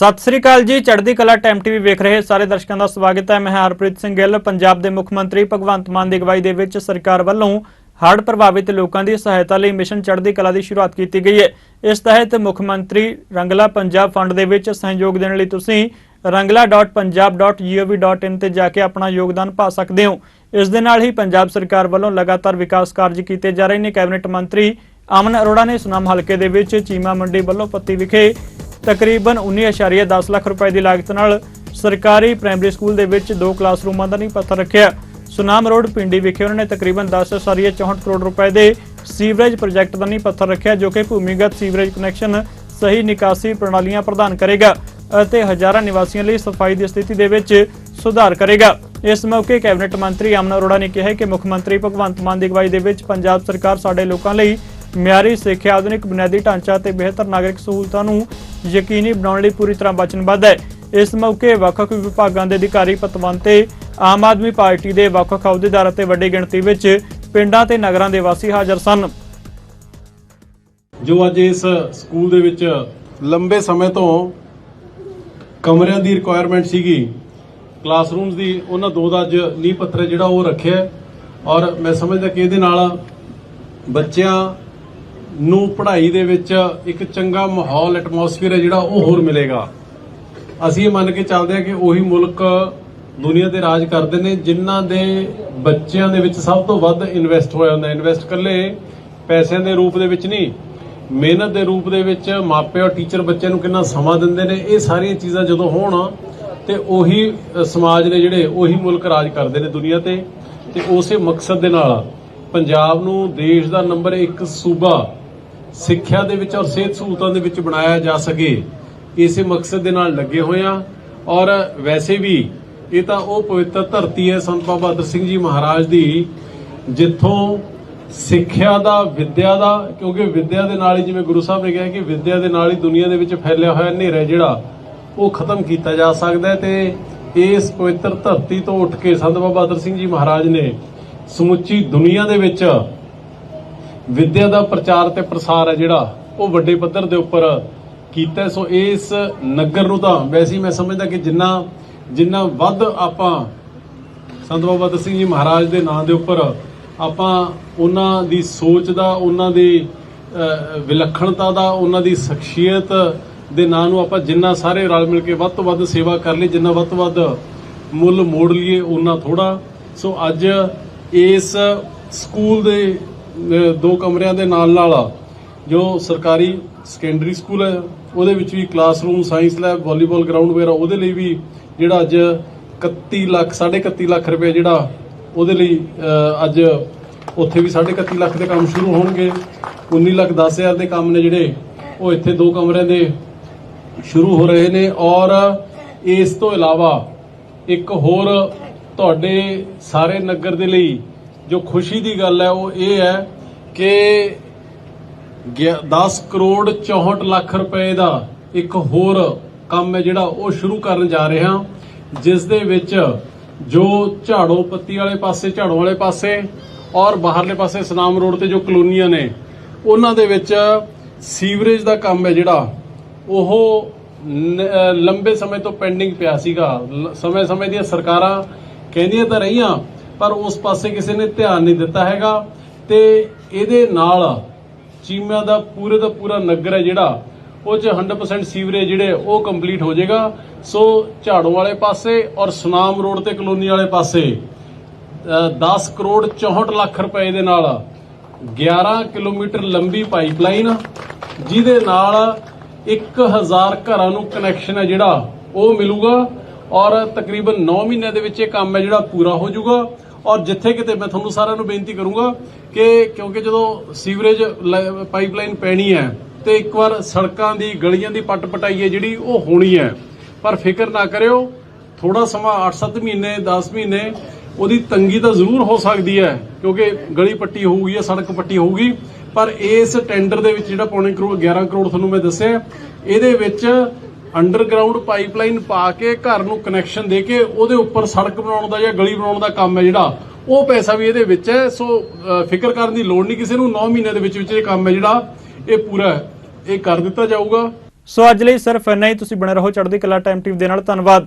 ਸਤਿ ਸ੍ਰੀ ਅਕਾਲ ਜੀ, ਚੜ੍ਹਦੀ ਕਲਾ ਟਾਈਮ ਟੀਵੀ ਵੇਖ ਰਹੇ ਸਾਰੇ ਦਰਸ਼ਕਾਂ ਦਾ ਸਵਾਗਤ ਹੈ। ਮੈਂ ਹਰਪ੍ਰੀਤ ਸਿੰਘ ਗਿੱਲ, ਪੰਜਾਬ ਦੇ ਮੁੱਖ ਮੰਤਰੀ ਭਗਵੰਤ ਮਾਨ ਦੀ ਅਗਵਾਈ ਦੇ ਵਿੱਚ ਸਰਕਾਰ ਵੱਲੋਂ ਹੜ੍ਹ ਪ੍ਰਭਾਵਿਤ ਲੋਕਾਂ ਦੀ ਸਹਾਇਤਾ ਲਈ ਮਿਸ਼ਨ ਚੜ੍ਹਦੀ ਕਲਾ ਦੀ ਸ਼ੁਰੂਆਤ ਕੀਤੀ ਗਈ ਹੈ। ਇਸ ਤਹਿਤ ਮੁੱਖ ਮੰਤਰੀ ਰੰਗਲਾ ਪੰਜਾਬ ਫੰਡ ਦੇ ਵਿੱਚ ਸਹਿਯੋਗ ਦੇਣ ਲਈ ਤੁਸੀਂ rangla.punjab.gov.in ਤੇ ਜਾ ਕੇ ਆਪਣਾ ਯੋਗਦਾਨ ਪਾ ਸਕਦੇ ਹੋ। ਇਸ ਦੇ ਨਾਲ ਹੀ ਪੰਜਾਬ ਸਰਕਾਰ ਵੱਲੋਂ ਲਗਾਤਾਰ ਵਿਕਾਸ ਕਾਰਜ ਕੀਤੇ ਜਾ ਰਹੇ ਨੇ। ਕੈਬਨਿਟ ਮੰਤਰੀ ਅਮਨ ਅਰੋੜਾ ਨੇ ਸੁਨਾਮ ਹਲਕੇ ਦੇ ਵਿੱਚ ਚੀਮਾ ਮੰਡੀ ਵੱਲੋਂ ਪੱਤੀ ਵਿਖੇ ਤਕਰੀਬਨ 19.10 ਲੱਖ ਰੁਪਏ ਦੀ ਲਾਗਤ ਨਾਲ ਸਰਕਾਰੀ ਪ੍ਰਾਇਮਰੀ ਸਕੂਲ ਦੇ ਵਿੱਚ ਦੋ ਕਲਾਸਰੂਮਾਂ ਦਾ ਨੀਂਹ ਪੱਥਰ ਰੱਖਿਆ। ਸੁਨਾਮ ਰੋਡ ਪਿੰਡੀ ਵਿਖੇ ਉਹਨਾਂ ਨੇ ਤਕਰੀਬਨ 10.64 ਕਰੋੜ ਰੁਪਏ ਦੇ ਸੀਵਰੇਜ ਪ੍ਰੋਜੈਕਟ ਦਾ ਨੀਂਹ ਪੱਥਰ ਰੱਖਿਆ, ਜੋ ਕਿ ਭੂਮੀਗਤ ਸੀਵਰੇਜ ਕਨੈਕਸ਼ਨ ਸਹੀ ਨਿਕਾਸੀ ਪ੍ਰਣਾਲੀਆਂ ਪ੍ਰਦਾਨ ਕਰੇਗਾ ਅਤੇ ਹਜ਼ਾਰਾਂ ਨਿਵਾਸੀਆਂ ਲਈ ਸਫ਼ਾਈ ਦੀ ਸਥਿਤੀ ਦੇ ਵਿੱਚ ਸੁਧਾਰ ਕਰੇਗਾ। ਇਸ ਮੌਕੇ ਕੈਬਨਿਟ ਮੰਤਰੀ ਅਮਨ ਅਰੋੜਾ ਨੇ ਕਿਹਾ ਕਿ ਮੁੱਖ ਮੰਤਰੀ ਭਗਵੰਤ ਮਾਨ ਦੀ ਅਗਵਾਈ ਦੇ ਵਿੱਚ ਪੰਜਾਬ ਸਰਕਾਰ ਸਾਡੇ ਲੋਕਾਂ ਲਈ ਮਿਆਰੀ ਸਿੱਖਿਆ, ਆਧੁਨਿਕ ਬੁਨਿਆਦੀ ਢਾਂਚਾ ਤੇ ਬਿਹਤਰ ਨਾਗਰਿਕ ਸਹੂਲਤਾਂ ਨੂੰ ਯਕੀਨੀ ਬਣਾਉਣ ਲਈ ਪੂਰੀ ਤਰ੍ਹਾਂ ਵਚਨਬੱਧ ਹੈ। ਇਸ ਮੌਕੇ ਵੱਖ-ਵੱਖ ਵਿਭਾਗਾਂ ਦੇ ਅਧਿਕਾਰੀ, ਪਤਵੰਤ ਆਮ ਆਦਮੀ ਪਾਰਟੀ ਦੇ ਵੱਖ-ਵੱਖ ਅਹੁਦੇਦਾਰ ਅਤੇ ਵੱਡੀ ਗਿਣਤੀ ਵਿੱਚ ਪਿੰਡਾਂ ਤੇ ਨਗਰਾਂ ਦੇ ਵਾਸੀ ਹਾਜ਼ਰ ਸਨ। ਜੋ ਅੱਜ ਇਸ ਸਕੂਲ ਦੇ ਵਿੱਚ ਲੰਬੇ ਸਮੇਂ ਤੋਂ ਕਮਰਿਆਂ ਦੀ ਰਿਕੁਆਇਰਮੈਂਟ ਸੀਗੀ ਕਲਾਸਰੂਮਸ ਦੀ, ਉਹਨਾਂ ਦੋ ਦਾ ਅੱਜ ਨੀਂਹ ਪੱਥਰ ਜਿਹੜਾ ਉਹ ਰੱਖਿਆ ਔਰ ਮੈਂ ਸਮਝਦਾ ਕਿ ਇਹਦੇ ਨਾਲ ਬੱਚਿਆਂ ਨੂੰ ਪੜ੍ਹਾਈ ਦੇ ਵਿੱਚ ਇੱਕ ਚੰਗਾ ਮਾਹੌਲ ਐਟਮੋਸਫੀਅਰ ਹੈ ਜਿਹੜਾ ਉਹ ਹੋਰ ਮਿਲੇਗਾ। ਅਸੀਂ ਇਹ ਮੰਨ ਕੇ ਚੱਲਦੇ ਹਾਂ ਕਿ ਉਹੀ ਮੁਲਕ ਦੁਨੀਆ ਤੇ ਰਾਜ ਕਰਦੇ ਨੇ, ਜਿਨ੍ਹਾਂ ਦੇ ਬੱਚਿਆਂ ਦੇ ਵਿੱਚ ਸਭ ਤੋਂ ਵੱਧ ਇਨਵੈਸਟ ਹੋਇਆ ਹੁੰਦਾ। ਇਨਵੈਸਟ ਕੱਲੇ ਪੈਸਿਆਂ ਦੇ ਰੂਪ ਦੇ ਵਿੱਚ ਨਹੀਂ, ਮਿਹਨਤ ਦੇ ਰੂਪ ਦੇ ਵਿੱਚ ਮਾਪੇ ਔਰ ਟੀਚਰ ਬੱਚਿਆਂ ਨੂੰ ਕਿੰਨਾ ਸਮਾਂ ਦਿੰਦੇ ਨੇ, ਇਹ ਸਾਰੀਆਂ ਚੀਜ਼ਾਂ ਜਦੋਂ ਹੋਣ ਤੇ ਉਹੀ ਸਮਾਜ ਨੇ ਜਿਹੜੇ ਉਹੀ ਮੁਲਕ ਰਾਜ ਕਰਦੇ ਨੇ ਦੁਨੀਆ ਤੇ। ਤੇ ਉਸੇ ਮਕਸਦ ਦੇ ਨਾਲ ਪੰਜਾਬ ਨੂੰ ਦੇਸ਼ ਦਾ ਨੰਬਰ 1 ਸੂਬਾ ਸਿੱਖਿਆ ਦੇ ਵਿੱਚ ਔਰ ਸਿਹਤ ਸਹੂਲਤਾਂ ਦੇ ਵਿੱਚ ਬਣਾਇਆ ਜਾ ਸਕੇ। ਇਸੇ ਮਕਸਦ ਦੇ ਨਾਲ ਲੱਗੇ ਹੋਏ ਆ ਔਰ ਵੈਸੇ ਵੀ ਇਹ ਤਾਂ ਉਹ ਪਵਿੱਤਰ ਧਰਤੀ ਹੈ ਸੰਤ ਬਾਬਾ ਬਹਾਦਰ ਸਿੰਘ ਜੀ ਮਹਾਰਾਜ ਦੀ, ਜਿੱਥੋਂ ਸਿੱਖਿਆ ਦਾ, ਵਿਦਿਆ ਦਾ, ਕਿਉਂਕਿ ਵਿਦਿਆ ਦੇ ਨਾਲ ਹੀ ਜਿਵੇਂ ਗੁਰੂ ਸਾਹਿਬ ਨੇ ਕਿਹਾ ਕਿ ਵਿਦਿਆ ਦੇ ਨਾਲ ਹੀ ਦੁਨੀਆ ਦੇ ਵਿੱਚ ਫੈਲਿਆ ਹੋਇਆ ਹਨੇਰਾ ਜਿਹੜਾ, ਉਹ ਖਤਮ ਕੀਤਾ ਜਾ ਸਕਦਾ ਹੈ ਤੇ ਇਸ ਪਵਿੱਤਰ ਧਰਤੀ ਤੋਂ ਉੱਠ ਕੇ ਸੰਤ ਬਾਬਾ ਬਹਾਦਰ ਸਿੰਘ ਜੀ ਮਹਾਰਾਜ ਨੇ ਸਮੁੱਚੀ ਦੁਨੀਆ ਦੇ ਵਿੱਚ ਵਿੱਦਿਆ ਦਾ ਪ੍ਰਚਾਰ ਤੇ ਪ੍ਰਸਾਰ ਹੈ ਜਿਹੜਾ ਉਹ ਵੱਡੇ ਪੱਧਰ ਦੇ ਉੱਪਰ ਕੀਤਾ। ਸੋ ਇਸ ਨਗਰ ਨੂੰ ਤਾਂ ਵੈਸੇ ਮੈਂ ਸਮਝਦਾ ਕਿ ਜਿੰਨਾ ਜਿੰਨਾ ਵੱਧ ਆਪਾਂ ਸੰਤ ਬਾਬਾ ਬਹਾਦਰ ਸਿੰਘ ਜੀ ਮਹਾਰਾਜ ਦੇ ਨਾਂ ਦੇ ਉੱਪਰ ਆਪਾਂ ਉਹਨਾਂ ਦੀ ਸੋਚ ਦਾ, ਉਹਨਾਂ ਦੀ ਵਿਲੱਖਣਤਾ ਦਾ, ਉਹਨਾਂ ਦੀ ਸ਼ਖਸੀਅਤ ਦੇ ਨਾਂ ਨੂੰ ਆਪਾਂ ਜਿੰਨਾ ਸਾਰੇ ਰਲ ਮਿਲ ਕੇ ਵੱਧ ਤੋਂ ਵੱਧ ਸੇਵਾ ਕਰ ਲਈ, ਜਿੰਨਾ ਵੱਧ ਤੋਂ ਵੱਧ ਮੁੱਲ ਮੋੜ ਲਈਏ ਉਹਨਾਂ ਥੋੜਾ ਸੋ ਅੱਜ ਇਸ ਸਕੂਲ ਦੇ ਦੋ ਕਮਰਿਆਂ ਦੇ ਨਾਲ ਨਾਲ ਜੋ ਸਰਕਾਰੀ ਸੈਕੰਡਰੀ ਸਕੂਲ ਹੈ, ਉਹਦੇ ਵਿੱਚ ਵੀ classroom science lab volleyball ground ਵਗੈਰਾ, ਉਹਦੇ ਲਈ ਵੀ ਜਿਹੜਾ ਅੱਜ 31 ਲੱਖ 31.5 ਲੱਖ ਰੁਪਏ ਜਿਹੜਾ ਉਹਦੇ ਲਈ ਅੱਜ ਉੱਥੇ ਵੀ 31.5 ਲੱਖ ਦੇ ਕੰਮ ਸ਼ੁਰੂ ਹੋਣਗੇ। 19 ਲੱਖ 10 ਹਜ਼ਾਰ ਦੇ ਕੰਮ ਨੇ ਜਿਹੜੇ, ਉਹ ਇੱਥੇ ਦੋ ਕਮਰਿਆਂ ਦੇ ਸ਼ੁਰੂ ਹੋ ਰਹੇ ਨੇ ਔਰ ਇਸ ਤੋਂ ਇਲਾਵਾ ਇੱਕ ਹੋਰ ਤੁਹਾਡੇ ਸਾਰੇ ਨਗਰ ਦੇ ਲਈ ਜੋ ਖੁਸ਼ੀ ਦੀ ਗੱਲ ਹੈ, ਉਹ ਇਹ ਹੈ ਕਿ ਗਿਆ- 10 ਕਰੋੜ 64 ਲੱਖ ਰੁਪਏ ਦਾ ਇੱਕ ਹੋਰ ਕੰਮ ਹੈ ਜਿਹੜਾ ਉਹ ਸ਼ੁਰੂ ਕਰਨ ਜਾ ਰਹੇ ਹਾਂ, ਜਿਸ ਦੇ ਵਿੱਚ ਜੋ ਝਾੜੋ ਪੱਤੀ ਵਾਲੇ ਪਾਸੇ, ਝਾੜੋ ਵਾਲੇ ਪਾਸੇ ਔਰ ਬਾਹਰਲੇ ਪਾਸੇ ਸਨਾਮ ਰੋਡ ਤੇ ਜੋ ਕਲੋਨੀਆਂ ਨੇ, ਉਹਨਾਂ ਦੇ ਵਿੱਚ ਸੀਵਰੇਜ ਦਾ ਕੰਮ ਹੈ ਜਿਹੜਾ, ਉਹ ਲੰਬੇ ਸਮੇਂ ਤੋਂ ਪੈਂਡਿੰਗ ਪਿਆ ਸੀਗਾ। ਸਮੇਂ-ਸਮੇਂ ਦੀਆਂ ਸਰਕਾਰਾਂ ਕਹਿੰਦੀਆਂ ਤਾਂ ਰਹੀਆਂ ਪਰ ਉਸ ਪਾਸੇ ਕਿਸੇ ਨੇ ਧਿਆਨ ਨਹੀਂ ਦਿੱਤਾ ਹੈਗਾ ਤੇ ਇਹਦੇ ਨਾਲ ਚੀਮਾ ਦਾ ਪੂਰੇ ਦਾ ਪੂਰਾ ਨਗਰ ਹੈ ਜਿਹੜਾ ਉਹ ਚ 100% ਸੀਵਰੇਜ ਜਿਹੜੇ ਉਹ ਕੰਪਲੀਟ ਹੋ ਜਾਏਗਾ। ਸੋ ਝਾੜੋ ਵਾਲੇ ਪਾਸੇ ਔਰ ਸੁਨਾਮ ਰੋਡ ਤੇ ਕਲੋਨੀ ਵਾਲੇ ਪਾਸੇ ਅ, 10 ਕਰੋੜ 64 ਲੱਖ ਰੁਪਏ ਦੇ ਨਾਲ 11 ਕਿਲੋਮੀਟਰ ਲੰਬੀ ਪਾਈਪਲਾਈਨ ਜਿਹਦੇ ਨਾਲ 1000 ਘਰਾਂ ਨੂੰ ਕਨੈਕਸ਼ਨ ਹੈ ਜਿਹੜਾ ਉਹ ਮਿਲੂਗਾ ਔਰ ਤਕਰੀਬਨ 9 ਮਹੀਨਿਆਂ ਦੇ ਵਿੱਚ ਇਹ ਕੰਮ ਹੈ ਜਿਹੜਾ ਪੂਰਾ ਹੋ ਜਾਊਗਾ। ਔਰ ਜਿੱਥੇ ਕਿਤੇ ਮੈਂ ਤੁਹਾਨੂੰ ਸਾਰਿਆਂ ਨੂੰ ਬੇਨਤੀ ਕਰੂੰਗਾ ਕਿ ਕਿਉਂਕਿ ਜਦੋਂ ਸੀਵਰੇਜ ਪਾਈਪਲਾਈਨ ਪੈਣੀ ਹੈ ਤੇ ਇੱਕ ਵਾਰ ਸੜਕਾਂ ਦੀ, ਗਲੀਆਂ ਦੀ ਪੱਟ ਪਟਾਈ ਹੈ ਜਿਹੜੀ, ਉਹ ਹੋਣੀ ਹੈ। ਪਰ ਫਿਕਰ ਨਾ ਕਰਿਓ ਥੋੜਾ ਸਮਾਂ 8-7 ਮਹੀਨੇ 10 ਮਹੀਨੇ, ਉਹਦੀ ਤੰਗੀ ਤਾਂ ਜ਼ਰੂਰ ਹੋ ਸਕਦੀ ਹੈ, ਕਿਉਂਕਿ ਗਲੀ ਪੱਟੀ ਹੋਊਗੀ ਜਾਂ ਸੜਕ ਪੱਟੀ ਹੋਊਗੀ। ਪਰ ਇਸ ਟੈਂਡਰ ਦੇ ਵਿੱਚ ਜਿਹੜਾ ਪੌਣੇ ਕਰੋੜ 11 ਕਰੋੜ ਤੁਹਾਨੂੰ ਮੈਂ ਦੱਸਿਆ, ਇਹਦੇ ਵਿੱਚ ਅੰਡਰਗਰਾਉਂਡ ਪਾਈਪਲਾਈਨ ਪਾ ਕੇ ਘਰ ਨੂੰ ਕਨੈਕਸ਼ਨ ਦੇ ਕੇ ਉਹਦੇ ਉੱਪਰ ਸੜਕ ਬਣਾਉਣ ਦਾ ਜਾਂ ਗਲੀ ਬਣਾਉਣ ਦਾ ਕੰਮ ਹੈ ਜਿਹੜਾ, ਉਹ ਪੈਸਾ ਵੀ ਇਹਦੇ ਵਿੱਚ ਹੈ। ਸੋ ਫਿਕਰ ਕਰਨ ਦੀ ਲੋੜ ਨਹੀਂ ਕਿਸੇ ਨੂੰ। 9 ਮਹੀਨੇ ਦੇ ਵਿੱਚ ਵਿੱਚ ਇਹ ਕੰਮ ਹੈ ਜਿਹੜਾ, ਇਹ ਪੂਰਾ ਇਹ ਕਰ ਦਿੱਤਾ ਜਾਊਗਾ। ਸੋ ਅੱਜ ਲਈ ਸਿਰਫ ਇੰਨਾ ਹੀ। ਤੁਸੀਂ ਬਣੇ ਰਹੋ ਚੜ੍ਹਦੀ ਕਲਾ ਟਾਈਮ ਟੀਵੀ ਦੇ ਨਾਲ। ਧੰਨਵਾਦ।